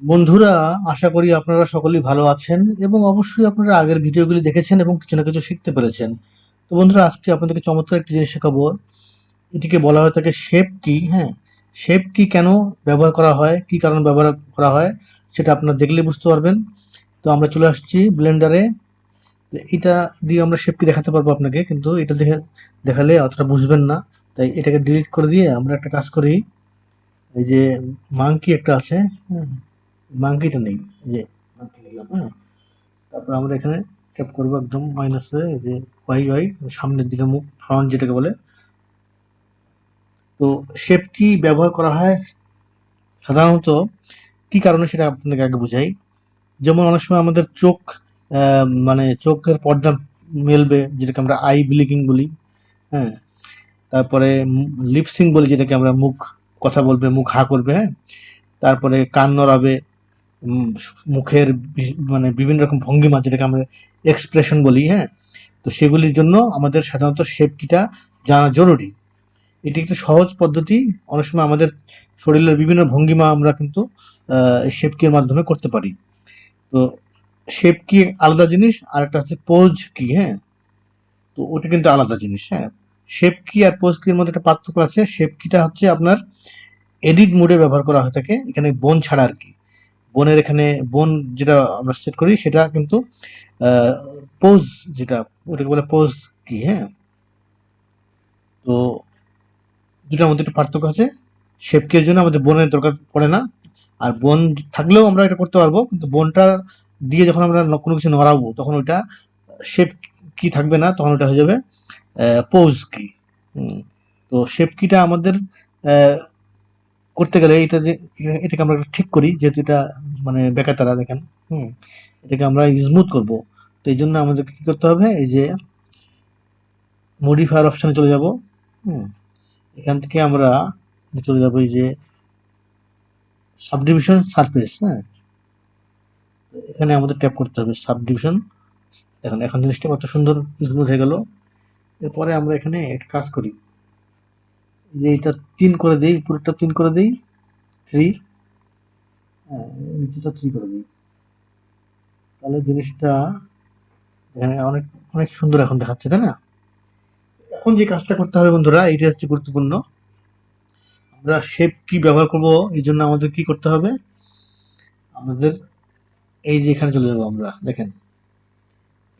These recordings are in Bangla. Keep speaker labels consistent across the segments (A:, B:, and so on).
A: বন্ধুরা, আশা করি আপনারা সকলেই ভালো আছেন এবং অবশ্যই আপনারা আগের ভিডিওগুলি দেখেছেন এবং কিছু না কিছু শিখতে পেরেছেন। তো বন্ধুরা, আজকে আপনাদেরকে চমৎকার একটি জিনিস শেখাবো। এটিকে বলা হয় থাকে শেপ কি হ্যাঁ? শেপ কি কেন ব্যবহার করা হয়? কি কারণে ব্যবহার করা হয়? সেটা আপনারা দেখলে বুঝতে পারবেন। তো আমরা চলে আসছি ব্লেন্ডারে এটা দিয়ে আমরা শেপ কি দেখাতে পারব আপনাকে, কিন্তু এটা দেখে, দেখালে অতটা বুঝবেন না। তাই এটাকে ডিলিট করে দিয়ে আমরা একটা কাজ করি। এই যে মাংকি একটা আছে হ্যাঁ? মাংকিটা নেই যে নিলাম হ্যাঁ। তারপর আমরা এখানে ট্যাপ করব একদম মাইনাসে যে ওয়াই ওয়াই সামনের দিকে মুখ ফ্রন্ট যেটাকে বলে। তো শেপ কি ব্যবহার করা হয়? সাধারণত কি কারণে সেটা আপনাদেরকে আগে বুঝাই। যেমন অনেক সময় আমাদের চোখ মানে চোখের পর্দা মেলবে, যেটাকে আমরা আই ব্লিকিং বলি হ্যাঁ। তারপরে লিপসিং বলি, যেটাকে আমরা মুখ কথা বলবে, মুখ হা করবে হ্যাঁ। তারপরে কান নড়াবে মুখের মানে বিভিন্ন রকম ভঙ্গিমা, যেটাকে আমরা এক্সপ্রেশন বলি হ্যাঁ? তো সেগুলির জন্য আমাদের সাধারণত শেপ কিটা জানা জরুরি। এটি একটি সহজ পদ্ধতি। অনেক সময় আমাদের শরীরের বিভিন্ন ভঙ্গিমা আমরা কিন্তু শেপ কির মাধ্যমে করতে পারি। তো শেপ কি আলাদা জিনিস, আর একটা হচ্ছে পোজ কি হ্যাঁ? তো ওটা কিন্তু আলাদা জিনিস হ্যাঁ? শেপ কি আর পোজ কির মধ্যে একটা পার্থক্য আছে। শেপ কিটা হচ্ছে আপনার এডিট মোডে ব্যবহার করা হয়ে থাকে। এখানে বোন ছাড়া আর কি। বোনের এখানে বোন যেটা আমরা সেট করি, সেটা কিন্তু পোজ যেটা, ওটাকে বলে পোজ কি হ্যাঁ? তো দুটার মধ্যে একটু পার্থক্য আছে। শেপকের জন্য আমাদের বোনের দরকার পড়ে না। আর বোন থাকলেও আমরা এটা করতে পারব, কিন্তু বোনটা দিয়ে যখন আমরা কোনো কিছু নড়াবো, তখন ওইটা শেপ কি থাকবে না, তখন ওটা হয়ে যাবে পোজ কি। তো শেপ কিটা আমাদের করতে গেলে এটা যে, এটাকে আমরা ঠিক করি, যেহেতু এটা মানে বেকাতারা দেখেন, হুম, এটাকে আমরা স্মুথ করব। তো এই জন্য আমাদেরকে কী করতে হবে, এই যে মডিফায়ার অপশানে চলে যাব, হুম, এখান থেকে আমরা চলে যাব এই যে সাবডিভিশন সারফেস হ্যাঁ। এখানে আমাদের ট্যাপ করতে হবে সাবডিভিশন দেখেন, এখন জিনিসটা কত সুন্দর স্মুথ হয়ে গেল। এরপরে আমরা এখানে একটা কাজ করি। যে এটা তিন করে দিই পুরোটা তিন করে দিই থ্রি নিচেটা থ্রি করে দিই। তাহলে জিনিসটা এখানে অনেক অনেক সুন্দর এখন দেখাচ্ছে, তাই না? এখন যে কাজটা করতে হবে বন্ধুরা, এইটা হচ্ছে গুরুত্বপূর্ণ। আমরা শেপ কি ব্যবহার করব, এই জন্য আমাদের কি করতে হবে? আমাদের এই যে এখানে চলে যাব আমরা, দেখেন।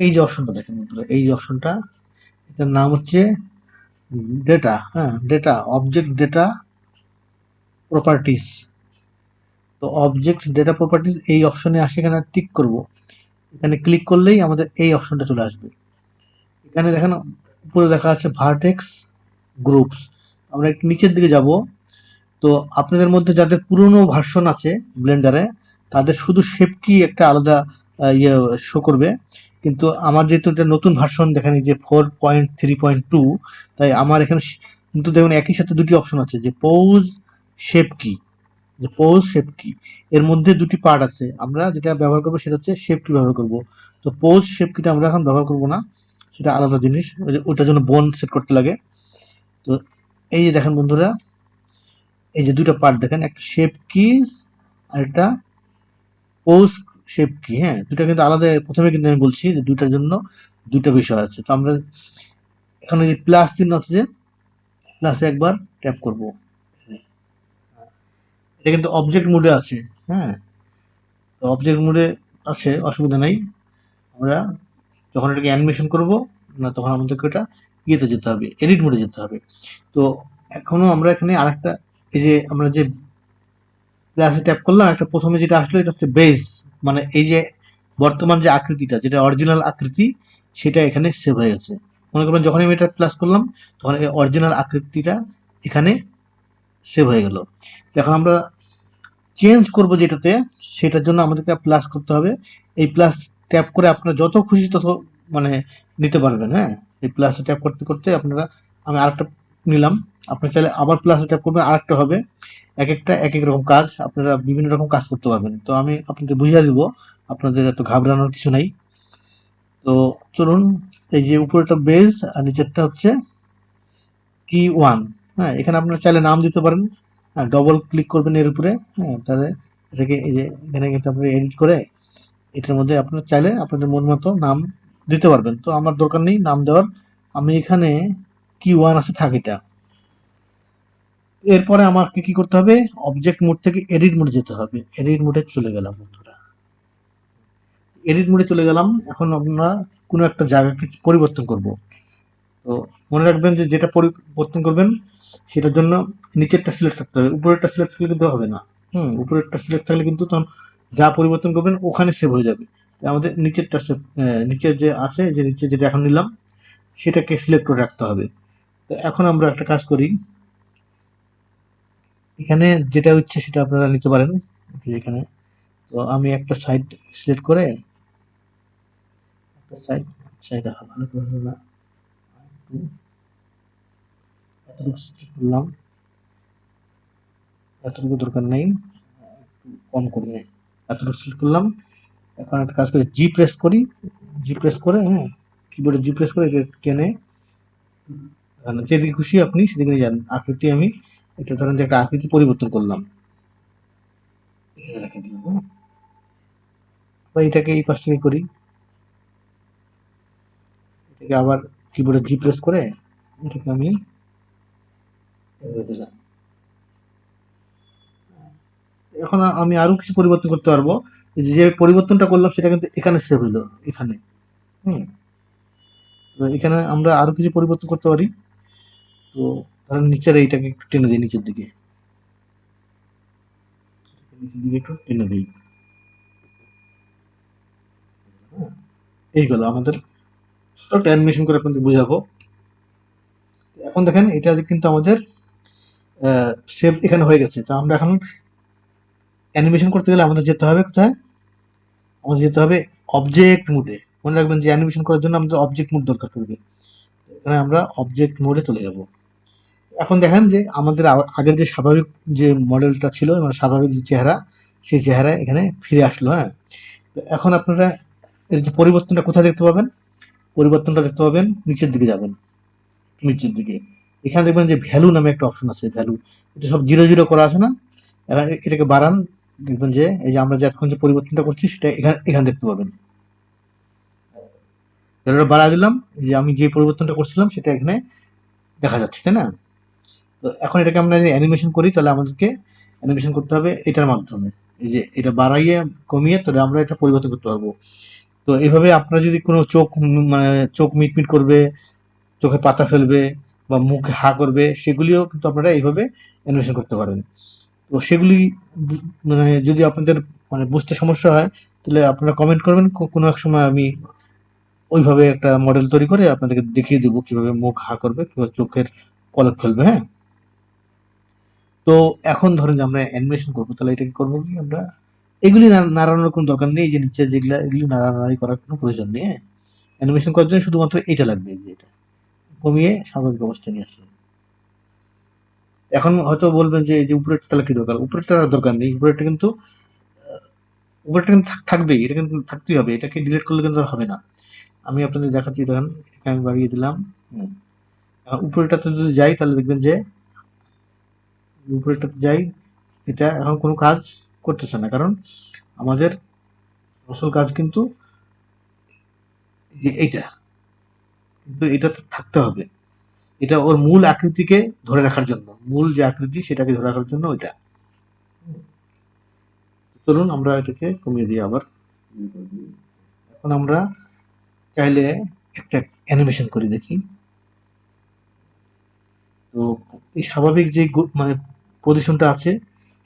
A: এই যে অপশনটা দেখেন বন্ধুরা, এই যে অপশনটা এটার নাম হচ্ছে ডেটা হ্যাঁ ডেটা অবজেক্ট ডেটা প্রপার্টিস তো অবজেক্ট ডেটা প্রপার্টিস এই অপশনে আসে এখানে টিক করব। এখানে ক্লিক করলেই আমাদের এই অপশনটা চলে আসবে। এখানে দেখেন, উপরে দেখা আছে ভার্টেক্স গ্রুপস আমরা নিচের দিকে যাব। তো আপনাদের মধ্যে যাদের পুরনো ভার্সন আছে ব্লেন্ডারে তাদের শুধু শেপ কি একটা আলাদা ইয়ে শো করবে। কিন্তু আমার যেহেতু এটা নতুন ভার্সন দেখেন যে four point three point two তাই আমার এখানে কিন্তু দেখুন একই সাথে দুটি অপশন আছে, যে পৌজ শেপ কি যে পৌজ শেপ কি এর মধ্যে দুটি পার্ট আছে। আমরা যেটা ব্যবহার করব সেটা হচ্ছে শেপ কি ব্যবহার করব। তো পৌজ শেপ কিটা আমরা এখন ব্যবহার করব না, সেটা আলাদা জিনিস, ওই যে- ওটার জন্য বোন সেট করতে লাগে। তো এই যে দেখেন বন্ধুরা, এই যে দুটো পার্ট দেখেন, একটা শেপ কি আর একটা পোজ শেপ কি? হ্যাঁ দুটা কিন্তু আলাদা, প্রথমে কিন্তু আমি বলছি যে দুটার জন্য দুটো বিষয় আছে। তো আমরা এখানে যে প্লাস চিহ্ন আছে যে প্লাসে একবার ট্যাপ করব। এটা কিন্তু অবজেক্ট মোডে আছে হ্যাঁ। তো অবজেক্ট মোডে আছে, অসুবিধা নাই। আমরা যখন এটাকে অ্যানিমেশন করব, না তখন আমাদেরকে ওটা ইয়েতে যেতে হবে এডিট মোডে যেতে হবে। তো এখনও আমরা এখানে আরেকটা, এই যে আমরা যে প্লাসে ট্যাপ করলাম, একটা প্রথমে যেটা আসলো, এটা হচ্ছে বেস মানে এই যে বর্তমান যে আকৃতিটা, যেটা অরিজিনাল আকৃতি, সেটা এখানে সেভ হয়ে গেছে। মনে করবেন যখন আমি এটা প্লাস করলাম, তখন এই অরিজিনাল আকৃতিটা এখানে সেভ হয়ে গেল। এখন আমরা চেঞ্জ করব যেটাতে, সেটার জন্য আমাদেরকে প্লাস করতে হবে। এই প্লাস ট্যাপ করে আপনারা যত খুশি তত মানে নিতে পারবেন হ্যাঁ? এই প্লাসে ট্যাপ করতে করতে আপনারা, আমি আরেকটা নিলাম। আপনারা চাইলে আবার প্লাস ট্যাপ করবেন, আরেকটা হবে। এক একটা এক এক রকম কাজ, আপনারা বিভিন্ন রকম কাজ করতে পারবেন। তো আমি আপনাদের বুঝিয়ে দিব, আপনাদের এত ঘাবড়ানোর কিছু নাই। তো চলুন, এই যে উপরেটা বেজ আর নিচেরটা হচ্ছে কি ওয়ান হ্যাঁ এখানে আপনারা চাইলে নাম দিতে পারেন। হ্যাঁ ডবল ক্লিক করবেন এর উপরে। হ্যাঁ তাহলে এটাকে এই যে এখানে কিন্তু আপনারা এডিট করে এটার মধ্যে আপনারা চাইলে আপনাদের মন মতো নাম দিতে পারবেন। তো আমার দরকার নেই নাম দেওয়ার। আমি এখানে কি ওয়ান আছে থাক এটা। এরপরে আমাকে কি করতে হবে? অবজেক্ট মোড থেকে এডিট মোডে যেতে হবে। এডিট মোডে চলে গেলাম বন্ধুরা। এডিট মোডে চলে গেলাম। এখন আমরা কোনো একটা জায়গাকে পরিবর্তন করব। তো মনে রাখবেন যে যেটা পরিবর্তন করবেন, সেটার জন্য নিচেরটা সিলেক্ট থাকতে হবে। উপরেরটা সিলেক্ট থাকলে কিন্তু হবে না। হুম, উপরেরটা সিলেক্ট থাকলে কিন্তু তখন যা পরিবর্তন করবেন, ওখানে সেভ হয়ে যাবে। আমাদের নিচেরটা নিচের যে আছে, যে নিচে যেটা এখন নিলাম, সেটাকে সিলেক্ট করে রাখতে হবে। তো এখন আমরা একটা কাজ করি। এখানে যেটা হচ্ছে সেটা আপনারা নিতে পারেন। এখানে। তো আমি একটা সাইড সিলেক্ট করে একটা সাইড সাইড ভালো করে না। এতটুকু সিলেক্ট করলাম। এতটুকু দরকার নেই। একটু কম করি এতটুকু সিলেক্ট করলাম। এখন একটা কাজ করি জি প্রেস করি। জি প্রেস করে হ্যাঁ কিবোর্ডে জি প্রেস করে এটা টেনে যেদিকে খুশি আপনি সেদিকে যান। আকৃতি আমি এটা ধরেন যে একটা আকৃতি পরিবর্তন করলাম। বা এটাকে এই পাশ থেকে করি। এটাকে আবার কিবোর্ডে জি প্রেস করে এটাকে আমি এখন আমি আরও কিছু পরিবর্তন করতে পারব। যে পরিবর্তনটা করলাম সেটা কিন্তু এখানে সেভ হইল, এখানে। হুম। এখানে আমরা আরও কিছু পরিবর্তন করতে পারি। তো ধরেন নিচের এইটাকে একটু টেনে দিই, নিচের দিকে। নিচের দিকে একটু টেনে দিই। এইগুলো আমাদের। অ্যানিমেশন করে আপনাদের বুঝাবো। এখন দেখেন, এটা কিন্তু আমাদের সেভ এখানে হয়ে গেছে। তো আমরা এখন অ্যানিমেশন করতে গেলে আমাদের যেতে হবে কোথায়? আমাদের যেতে হবে অবজেক্ট মোডে মনে রাখবেন যে অ্যানিমেশন করার জন্য আমাদের অবজেক্ট মোড দরকার পড়বে। এখানে আমরা অবজেক্ট মোডে চলে যাব। এখন দেখেন যে আমাদের আগের যে স্বাভাবিক যে মডেলটা ছিল মানে স্বাভাবিক যে চেহারা, সেই চেহারা এখানে ফিরে আসলো হ্যাঁ। তো এখন আপনারা এর যে পরিবর্তনটা কোথায় দেখতে পাবেন? পরিবর্তনটা দেখতে পাবেন নিচের দিকে যাবেন। নিচের দিকে। এখানে দেখবেন যে ভ্যালু নামে একটা অপশন আছে ভ্যালু এটা সব জিরো জিরো করা আছে না? এবার এটাকে বাড়ান, দেখবেন যে এই যে আমরা যে এখন যে পরিবর্তনটা করছি, সেটা এখানে এখানে দেখতে পাবেন। ভ্যালুটা বাড়া দিলাম যে আমি যে পরিবর্তনটা করছিলাম, সেটা এখানে দেখা যাচ্ছে, তাই না? তো এখন এটাকে আমরা যদি অ্যানিমেশন করি, তাহলে আমাদেরকে অ্যানিমেশন করতে হবে এটার মাধ্যমে। এই যে এটা বাড়াইয়ে কমিয়ে তাহলে আমরা এটা পরিবর্তন করতে পারব। তো এইভাবে আপনারা যদি কোনো চোখ মানে চোখ মিটমিট করবে, চোখে পাতা ফেলবে বা মুখে হা করবে, সেগুলিও কিন্তু আপনারা এইভাবে অ্যানিমেশন করতে পারেন। তো সেগুলি মানে যদি আপনাদের মানে বুঝতে সমস্যা হয়, তাহলে আপনারা কমেন্ট করবেন। কোনো এক সময় আমি ওইভাবে একটা মডেল তৈরি করে আপনাদেরকে দেখিয়ে দেবো কীভাবে মুখ হা করবে, কীভাবে চোখের পলক ফেলবে হ্যাঁ? তো এখন ধরেন যে আমরা অ্যানিমেশন করব, তাহলে এটাকে করব কি আমরা? এগুলি নাড়ানোর কোনো দরকার নেই, যে নিচে যেগুলা, এগুলি নাড়ানাড়ি করার কোনো প্রয়োজন নেই অ্যানিমেশন করার জন্য শুধুমাত্র এটা লাগবে, যে এটা কমিয়ে স্বাভাবিক অবস্থা নিয়ে আসলাম। এখন হয়তো বলবেন যে যে উপরের তাহলে কি দরকার? উপরেরটা দরকার নেই, উপরেরটা কিন্তু উপরেরটা কিন্তু থাকবেই, এটা কিন্তু থাকতেই হবে, এটাকে ডিলিট করলে কিন্তু হবে না। আমি আপনাদের দেখাচ্ছি, দেখেন আমি বাড়িয়ে দিলাম উপরেটাতে যদি যাই, তাহলে দেখবেন যে উপরেটাতে যাই, এটা এখন কোনো কাজ করতেছে না। কারণ আমাদের আসল কাজ কিন্তু এইটা। কিন্তু এটা থাকতে হবে। এটা ওর মূল আকৃতিকে ধরে রাখার জন্য। মূল যে আকৃতি, সেটাকে ধরে রাখার জন্য ওইটা। চলুন আমরা এটাকে কমিয়ে দিই আবার। এখন আমরা চাইলে একটা অ্যানিমেশন করে দেখি। তো এই স্বাভাবিক যে মানে পজিশনটা আছে,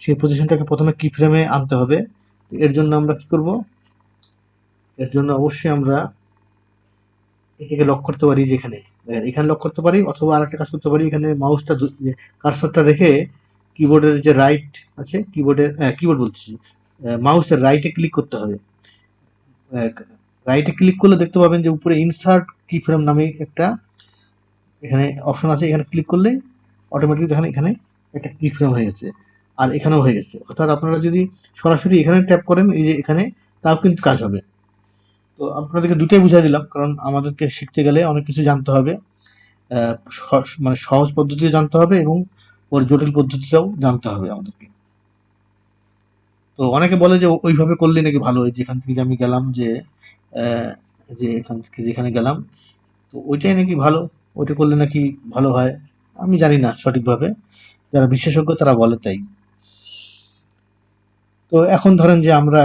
A: সেই পজিশনটাকে প্রথমে কি ফ্রেমে আনতে হবে? এর জন্য আমরা কি করব? এর জন্য অবশ্যই আমরা এটাকে লক করতে পারি যেখানে। এখানে লক করতে পারি অথবা আরেকটা কাজ করতে পারি। এখানে মাউসটা কার্সরটা রেখে কিবোর্ডের যে রাইট আছে কিবোর্ডের কিবোর্ড বলছি মাউসের রাইটে ক্লিক করতে হবে। রাইটে ক্লিক করলে দেখতে পাবেন যে উপরে ইনসার্ট কি ফ্রেম নামে একটা এখানে অপশন আছে। এখানে ক্লিক করলে অটোমেটিক এখানে একটা কি ফ্রেম হয়ে গেছে। আর এখানেও হয়ে গেছে। অর্থাৎ আপনারা যদি সরাসরি এখানে ট্যাপ করেন, এই যে এখানে, তাও কিন্তু কাজ হবে। তো আপনাদেরকে দুটাই বুঝাই দিলাম, কারণ আমাদেরকে শিখতে গেলে অনেক কিছু জানতে হবে। মানে সহজ পদ্ধতি জানতে হবে এবং ওর জটিল পদ্ধতিটাও জানতে হবে আমাদেরকে। তো অনেকে বলে যে, ওইভাবে করলে নাকি ভালো হয়? যেখান থেকে যে আমি গেলাম যে যে এখান থেকে যেখানে গেলাম, তো ওইটাই নাকি ভালো? ওইটা করলে নাকি ভালো হয়? আমি জানি না সঠিকভাবে। যারা বিশেষজ্ঞ তারা বলে তাই। তো এখন ধরেন যে আমরা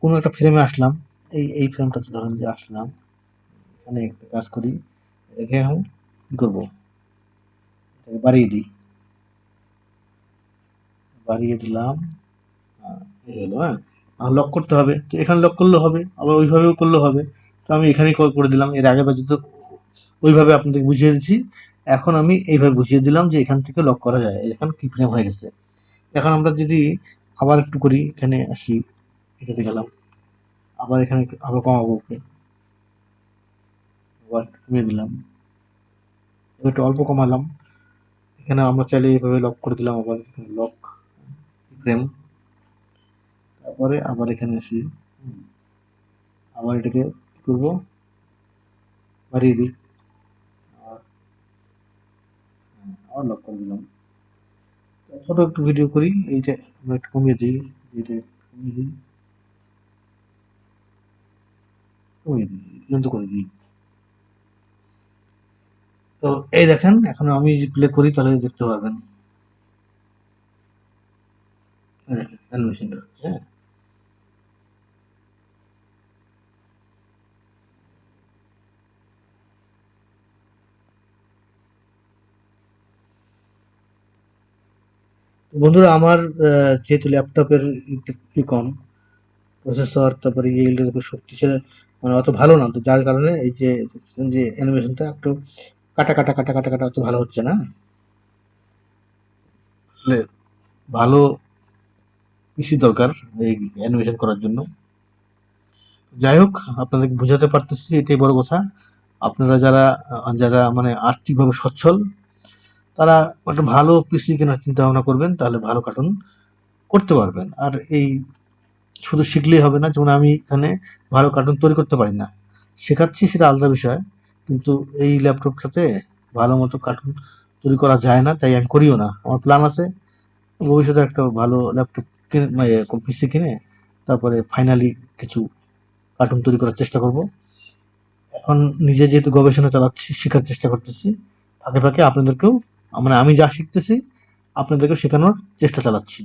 A: কোনো একটা ফ্রেমে আসলাম, এই এই ফ্রেমটাতে ধরেন যে আসলাম, এখানে একটা কাজ করি, এটাকে এখন কি করব? বাড়িয়ে দিই। বাড়িয়ে দিলাম এই হলো হ্যাঁ লক করতে হবে। তো এখানে লক করলেও হবে, আবার ওইভাবেও করলেও হবে। তো আমি এখানেই কল করে দিলাম, এর আগে পর্যন্ত ওইভাবে আপনাদের বুঝিয়ে দিচ্ছি এখন আমি এইভাবে বুঝিয়ে দিলাম যে এখান থেকে লক করা যায়। এখন কি ফ্রেম হয়ে গেছে? এখন আমরা যদি আবার একটু করি, এখানে আসি, এটাতে গেলাম। আবার এখানে আবার কমাবো ওকে। আবার কমিয়ে দিলাম। একটু অল্প কমালাম। এখানে আমরা চাইলে এইভাবে লক করে দিলাম আবার লক ফ্রেম তারপরে আবার এখানে আসি। আবার এটাকে করব? বাড়িয়ে দিই আর হুম, আবার লক করে দিলাম ছোট একটু ভিডিও করি, এইটা একটু কমিয়ে দিই, এইটা কমিয়ে দিই। কমিয়ে দিই পর্যন্ত করে দিই। তো এই দেখেন, এখন আমি প্লে করি, তাহলে দেখতে পাবেন। অ্যানিমেশনটা হ্যাঁ। বন্ধুরা, আমার যেহেতু ল্যাপটপের কম, প্রসেসর, তারপরে এইগুলোর উপর শক্তিশালী মানে অত ভালো না। তো যার কারণে এই যে যে অ্যানিমেশনটা একটু কাটা কাটা কাটা কাটা কাটা অত ভালো হচ্ছে না। ভালো পিসি দরকার এই অ্যানিমেশন করার জন্য। যাই হোক, আপনাদেরকে বোঝাতে পারতেছি এটাই বড় কথা। আপনারা যারা যারা মানে আর্থিকভাবে সচ্ছল তারা একটা ভালো পিসি কেনার চিন্তা ভাবনা করবেন, তাহলে ভালো কার্টুন করতে পারবেন। আর এই শুধু শিখলেই হবে না, যেমন আমি এখানে ভালো কার্টুন তৈরি করতে পারি না। শেখাচ্ছি সেটা আলাদা বিষয়, কিন্তু এই ল্যাপটপটাতে ভালো মতো কার্টুন তৈরি করা যায় না, তাই আমি করিও না। আমার প্ল্যান আছে, ভবিষ্যতে একটা ভালো ল্যাপটপ কিনে মানে পিসি কিনে, তারপরে ফাইনালি কিছু কার্টুন তৈরি করার চেষ্টা করব। এখন নিজে যেহেতু গবেষণা চালাচ্ছি, শেখার চেষ্টা করতেছি, ফাঁকে ফাঁকে আপনাদেরকেও মানে আমি যা শিখতেছি আপনাদেরকে শেখানোর চেষ্টা চালাচ্ছি।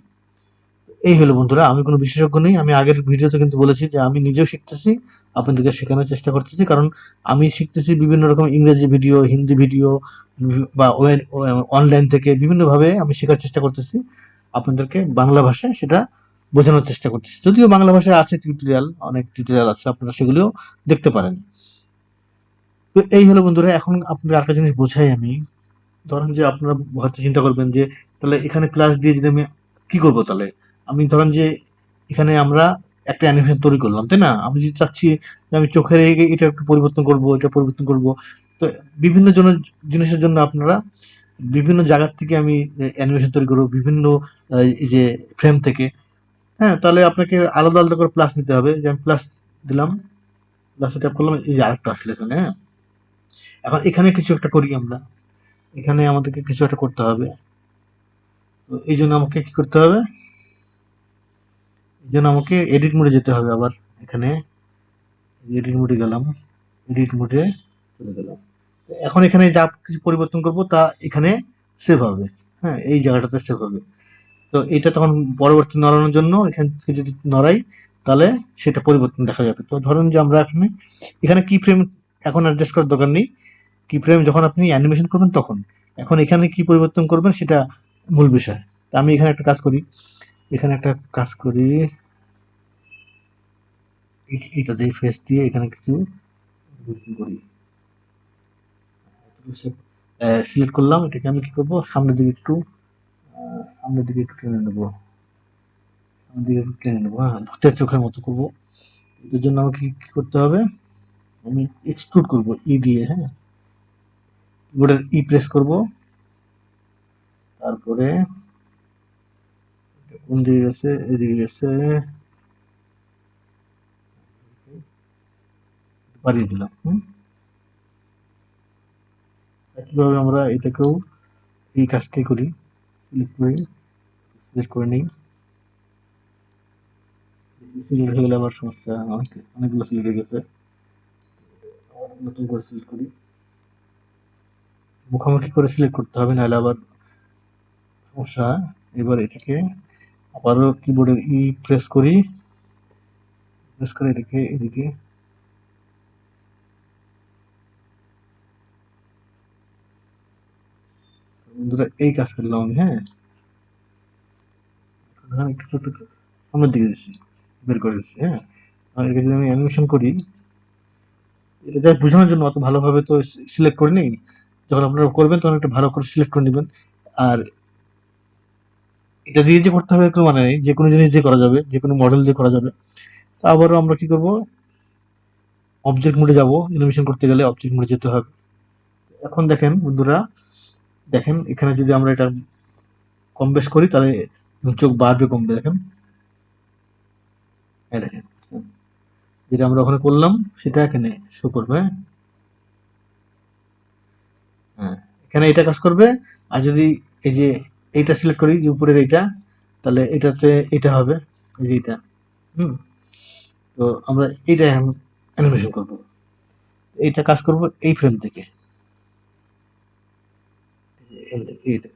A: এই হলো বন্ধুরা, আমি কোনো বিশেষজ্ঞ নেই, আমি আগের ভিডিওতে কিন্তু বলেছি যে আমি নিজেও শিখতেছি, আপনাদেরকে শেখানোর চেষ্টা করতেছি, কারণ আমি শিখতেছি বিভিন্ন রকম ইংরেজি ভিডিও, হিন্দি ভিডিও, বা অনলাইন থেকে বিভিন্নভাবে আমি শেখার চেষ্টা করতেছি। আপনাদেরকে বাংলা ভাষায় সেটা বোঝানোর চেষ্টা করতেছি। যদিও বাংলা ভাষায় আছে টিউটোরিয়াল অনেক টিউটোরিয়াল আছে, আপনারা সেগুলিও দেখতে পারেন। তো এই হলো বন্ধুরা, এখন আপনাদের একটা জিনিস বোঝাই আমি। ধরেন যে আপনারা হয়তো চিন্তা করবেন যে, তাহলে এখানে প্লাস দিয়ে যদি আমি কি করব তাহলে? আমি ধরেন যে, এখানে আমরা একটা অ্যানিমেশন তৈরি করলাম, তাই না? আমি যদি চাচ্ছি যে আমি চোখের এটা একটু পরিবর্তন করব, এটা পরিবর্তন করব, তো বিভিন্ন জন, জিনিসের জন্য আপনারা বিভিন্ন জায়গার থেকে আমি অ্যানিমেশন তৈরি করব, বিভিন্ন যে ফ্রেম থেকে। হ্যাঁ তাহলে আপনাকে আলাদা আলাদা করে প্লাস নিতে হবে। যে আমি প্লাস দিলাম প্লাস ট্যাপ করলাম, এই যে আরেকটা আসলে এখানে হ্যাঁ। এখন এখানে কিছু একটা করি আমরা। এখানে আমাদেরকে কিছু একটা করতে হবে। তো এই জন্য আমাকে কি করতে হবে? এই জন্য আমাকে এডিট মোডে যেতে হবে আবার এখানে। এডিট মোডে গেলাম। এডিট মোডে চলে গেলাম। এখন এখানে যা কিছু পরিবর্তন করব তা এখানে সেভ হবে। হ্যাঁ এই জায়গাটাতে সেভ হবে। তো এটা তখন পরবর্তী নড়ানোর জন্য এখান থেকে যদি নড়াই, তাহলে সেটা পরিবর্তন দেখা যাবে। তো ধরুন যে আমরা এখানে এখানে কি ফ্রেম এখন অ্যাডজাস্ট করার দরকার নেই। কি ফ্রেম যখন আপনি অ্যানিমেশন করবেন তখন, এখন এখানে কি পরিবর্তন করবেন সেটা মূল বিষয়। তা আমি এখানে একটা কাজ করি, এখানে একটা কাজ করি। এটা দিয়ে ফেস দিয়ে এখানে কিছু করি। সিলেক্ট করলাম, এটাকে আমি কি করব? সামনের দিকে একটু, সামনের দিকে একটু টেনে নেব। সামনের দিকে একটু টেনে নেব হ্যাঁ ভূতের চোখের মতো করব। এর জন্য আমাকে কি করতে হবে? আমি এক্সট্রুড করব, ই দিয়ে হ্যাঁ। কিবোর্ডের ই প্রেস করব। তারপরে কোন দিকে গেছে? এদিকে গেছে। বাড়িয়ে দিলাম একইভাবে আমরা এটাকেও এই কাজটাই করি। সিলেক্ট করি সিলেক্ট করে নিই। সিলেক্ট হয়ে গেলে আবার সমস্যা অনেক অনেকগুলো সিলেক্ট হয়ে গেছে। নতুন করে সিলেক্ট করি। মুখোমুখি করে সিলেক্ট করতে হবে, নাহলে আবার সমস্যা এবার এটাকে আবারও কিবোর্ডের ই প্রেস করি। প্রেস করে এটাকে এদিকে বন্ধুরা, এই কাজ করলাম আমি হ্যাঁ একটু ছোট সামনের দিকে দিচ্ছি, বের করে দিচ্ছি হ্যাঁ? আর যদি আমি অ্যানিমেশন করি, এটা বোঝানোর জন্য অত ভালোভাবে তো সিলেক্ট করে নিই যখন আপনারা করবেন, তখন একটা ভালো করে সিলেক্ট করে নেবেন। আর এটা দিয়ে যে করতে হবে কোনো মানে নেই যে কোনো জিনিস দিয়ে করা যাবে, যে কোনো মডেল দিয়ে করা যাবে। তো আবারও আমরা কি করব? অবজেক্ট মোডে যাব। অ্যানিমেশন করতে গেলে অবজেক্ট মোডে যেতে হবে। এখন দেখেন বন্ধুরা, দেখেন এখানে যদি আমরা এটা কম বেশ করি, তাহলে চোখ বাড়বে কমবে, দেখেন। এই দেখেন, যেটা আমরা ওখানে করলাম, সেটা এখানে শো করবে হ্যাঁ? এখানে এটা কাজ করবে? আর যদি এই যে এইটা সিলেক্ট করি, যে উপরের এইটা, তাহলে এটাতে এটা হবে, এই যে এইটা, হুম। তো আমরা এইটা অ্যানিমেশন করব। এইটা কাজ করব এই ফ্রেম থেকে। এখান থেকে এটা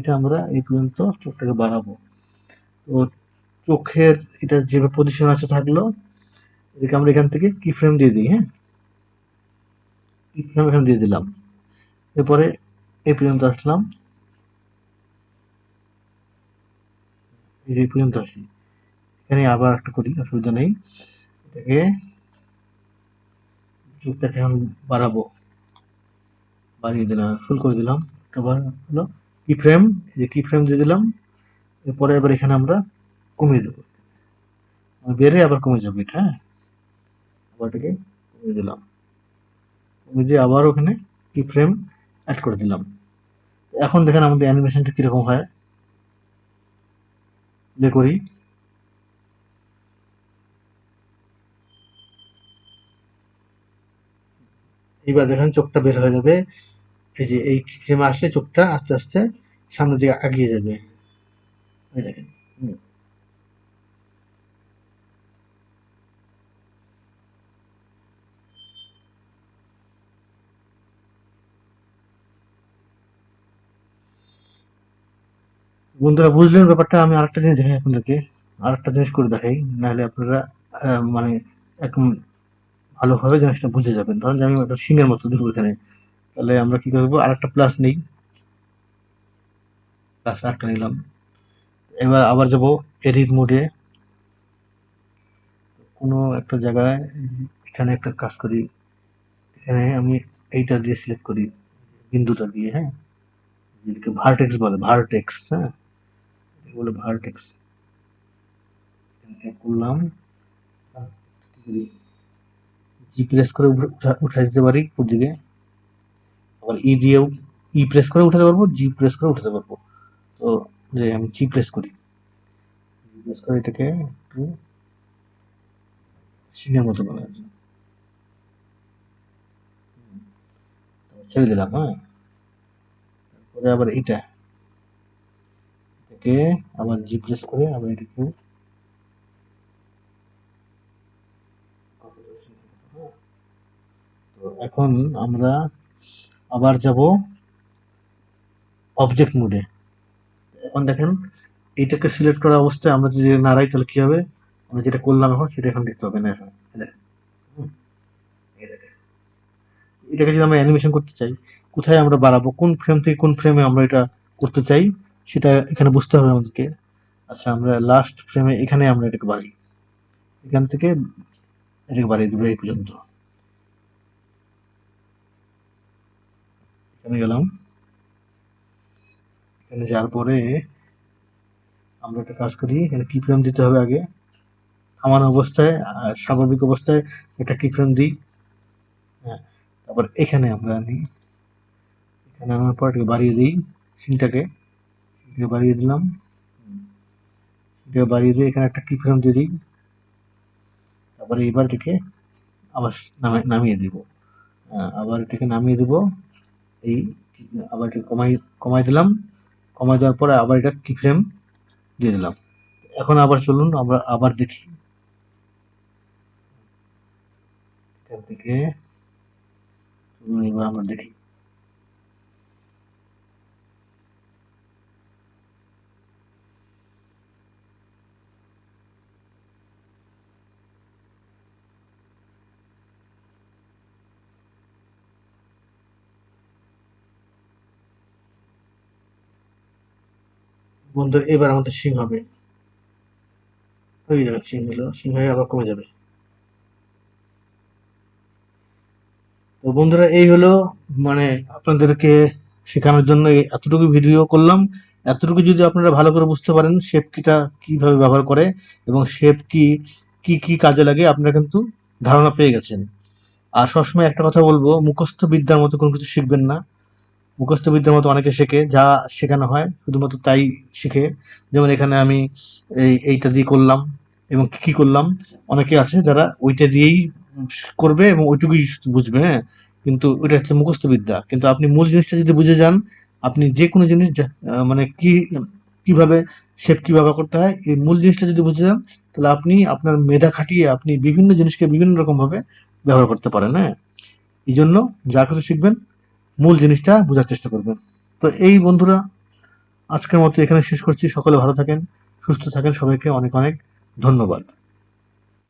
A: এটা আমরা এই পর্যন্ত চোখটাকে বাড়াবো। তো চোখের এটা যেভাবে পজিশন আছে থাকল, এটাকে আমরা এখান থেকে কি ফ্রেম দিয়ে দিই হ্যাঁ? এখানে দিয়ে দিলাম। এরপরে এই পর্যন্ত আসলাম। এই পর্যন্ত আসি। এখানে আবার একটা করি, অসুবিধা নেই। এটাকে চোখটাকে এখন বাড়াবো। বাড়িয়ে দিলাম ফুল করে দিলাম। আবার হলো কি ফ্রেম এই যে কি ফ্রেম দিয়ে দিলাম। এরপরে এবার এখানে আমরা কমিয়ে দেবো। বেড়ে আবার কমে যাবে এটা হ্যাঁ? আবার এটাকে কমিয়ে দিলাম। দিয়ে আবার ওখানে কি ফ্রেম অ্যাড করে দিলাম। এখন দেখেন আমাদের অ্যানিমেশনটা কীরকম হয়। প্লে করি। এইবার দেখেন চোখটা বের হয়ে যাবে। এই যে এই ফ্রেমে আসলে চোখটা আস্তে আস্তে সামনের দিকে আগিয়ে যাবে। দেখেন। বন্ধুরা, বুঝলেন ব্যাপারটা? আমি আরেকটা জিনিস দেখাই আপনাদেরকে। আরেকটা জিনিস করে দেখাই, নাহলে আপনারা মানে একদম ভালোভাবে জিনিসটা বুঝে যাবেন। ধরেন যে আমি একটা সিংহের মতো দেবো এখানে। তাহলে আমরা কি করব? আরেকটা প্লাস নেই। প্লাস আরেকটা নিলাম। এবার আবার যাব এডিট মোডে কোনো একটা জায়গায় এখানে একটা কাজ করি। এখানে আমি এইটা দিয়ে সিলেক্ট করি, বিন্দুটা দিয়ে হ্যাঁ? যেটাকে ভার্টেক্স বলে ভার্টেক্স হ্যাঁ? বলে ভার্টেক্স করলাম। জি প্রেস করে উঠে দিতে পারি উপর দিকে? আবার ই দিয়েও ই প্রেস করে উঠাতে পারব জি প্রেস করে উঠাতে পারব। তো যে আমি জি প্রেস করি। প্রেস করে এটাকে একটু সিনের মতো বানাই। ছেড়ে দিলাম হ্যাঁ? তারপরে আবার এটা এটাকে আবার জি প্রেস করে আবার এটাকে এখন আমরা আবার যাব অবজেক্ট মোডে এখন দেখেন এইটাকে সিলেক্ট করা অবস্থায় আমরা যদি নাড়াই তাহলে কি হবে? আমরা যেটা করলাম এখন, সেটা এখন দেখতে হবে না এখন। দেখেন। এটাকে যদি আমরা অ্যানিমেশন করতে চাই, কোথায় আমরা বাড়াবো? কোন ফ্রেম থেকে কোন ফ্রেমে আমরা এটা করতে চাই? সেটা এখানে বুঝতে হবে আমাদেরকে। আচ্ছা আমরা লাস্ট ফ্রেমে এখানে আমরা এটাকে বাড়াই এখান থেকে এটাকে বাড়িয়ে দেবো এই পর্যন্ত। এখানে গেলাম। এখানে যাওয়ার পরে আমরা একটা কাজ করি, এখানে কি ফ্রেম দিতে হবে আগে। থামানো অবস্থায় স্বাভাবিক অবস্থায় একটা কি ফ্রেম দিই। হ্যাঁ তারপর এখানে আমরা নিই এখানে আমার পর বাড়িয়ে দিই সিনটাকে সিনটাকে বাড়িয়ে দিলাম। সিনটাকে বাড়িয়ে দিয়ে এখানে একটা ফ্রেম দিয়ে দিই। তারপরে এবার এটাকে আবার নামিয়ে দিব। আবার এটাকে নামিয়ে দেবো। এই আবার এটা কমাই কমাই দিলাম। কমাই দেওয়ার পরে আবার এটা কি ফ্রেম দিয়ে দিলাম। এখন আবার চলুন, আমরা আবার দেখি। এখান থেকে এবার আমরা দেখি। বন্ধু এবার আমাদের সিং হবে। ওই দেখো সিং হলো সিং হয়ে আবার কমে যাবে। তো বন্ধুরা, এই হলো মানে আপনাদেরকে শেখানোর জন্য এতটুকু ভিডিও করলাম। এতটুকু যদি আপনারা ভালো করে বুঝতে পারেন শেপ কিটা কীভাবে ব্যবহার করে এবং শেপ কি কি কি কাজে লাগে, আপনারা কিন্তু ধারণা পেয়ে গেছেন। আর সবসময় একটা কথা বলব, মুখস্থ বিদ্যার মতো কোনো কিছু শিখবেন না। মুখস্থ বিদ্যার মতো অনেকে শেখে, যা শেখানো হয়, শুধুমাত্র তাই শিখে। যেমন এখানে আমি এই, এইটা দিয়ে করলাম এবং কি করলাম, অনেকে আছে যারা ওইটা দিয়েই করবে এবং ওইটুকুই বুঝবে হ্যাঁ। কিন্তু ওইটা হচ্ছে মুখস্থ বিদ্যা কিন্তু আপনি মূল জিনিসটা যদি বুঝে যান, আপনি যে কোনো জিনিস মানে কি, কীভাবে শেপ কি ব্যবহার করতে হয়, এই মূল জিনিসটা যদি বুঝে যান, তাহলে আপনি আপনার মেধা খাটিয়ে আপনি বিভিন্ন জিনিসকে বিভিন্ন রকমভাবে ব্যবহার করতে পারেন হ্যাঁ। এই জন্য যা কিছু শিখবেন মূল জিনিসটা বোঝার চেষ্টা করবেন তো এই বন্ধুরা, আজকের মতো এখানে শেষ করছি। সকলে ভালো থাকেন, সুস্থ থাকেন। সবাইকে অনেক অনেক ধন্যবাদ।